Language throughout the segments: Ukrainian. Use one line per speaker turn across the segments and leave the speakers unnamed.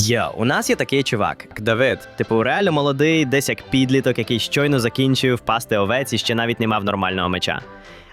Йо, у нас є такий чувак, Давид. Типу, реально молодий, десь як підліток, який щойно закінчив пасти овець і ще навіть не мав нормального меча.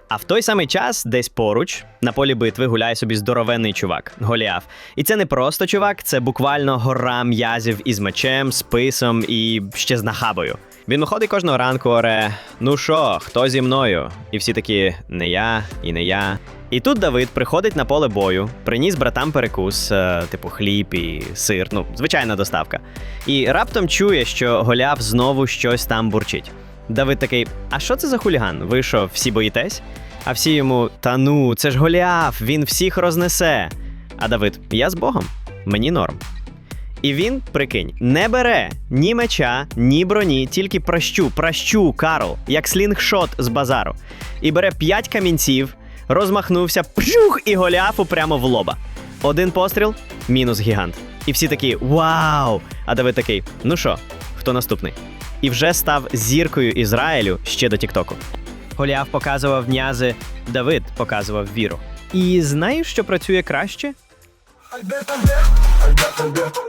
А в той самий час, десь поруч, на полі битви гуляє собі здоровенний чувак, Голіаф. І це не просто чувак, це буквально гора м'язів із мечем, списом і ще з нахабою. Він виходить кожного ранку, оре: ну що, хто зі мною? І всі такі не я і не я. І тут Давид приходить на поле бою, приніс братам перекус, е, типу хліб і сир, ну, звичайна доставка. І раптом чує, що Голіаф знову щось там бурчить. Давид такий: А що це за хуліган? Ви що, всі боїтесь? А всі йому: Та ну, це ж Голіаф, він всіх рознесе. А Давид, я з Богом, мені норм. І він, прикинь, не бере ні меча, ні броні, тільки пращу, пращу, Карл, як слінгшот з базару. І бере п'ять камінців, розмахнувся, пжух, і Голіафу прямо в лоба. Один постріл, мінус гігант. І всі такі вау! А Давид такий: ну що, хто наступний? І вже став зіркою Ізраїлю ще до Тіктоку. Голіаф показував м'язи, Давид показував віру. І знаєш, що працює краще?
Альберт, Альберт, Альберт,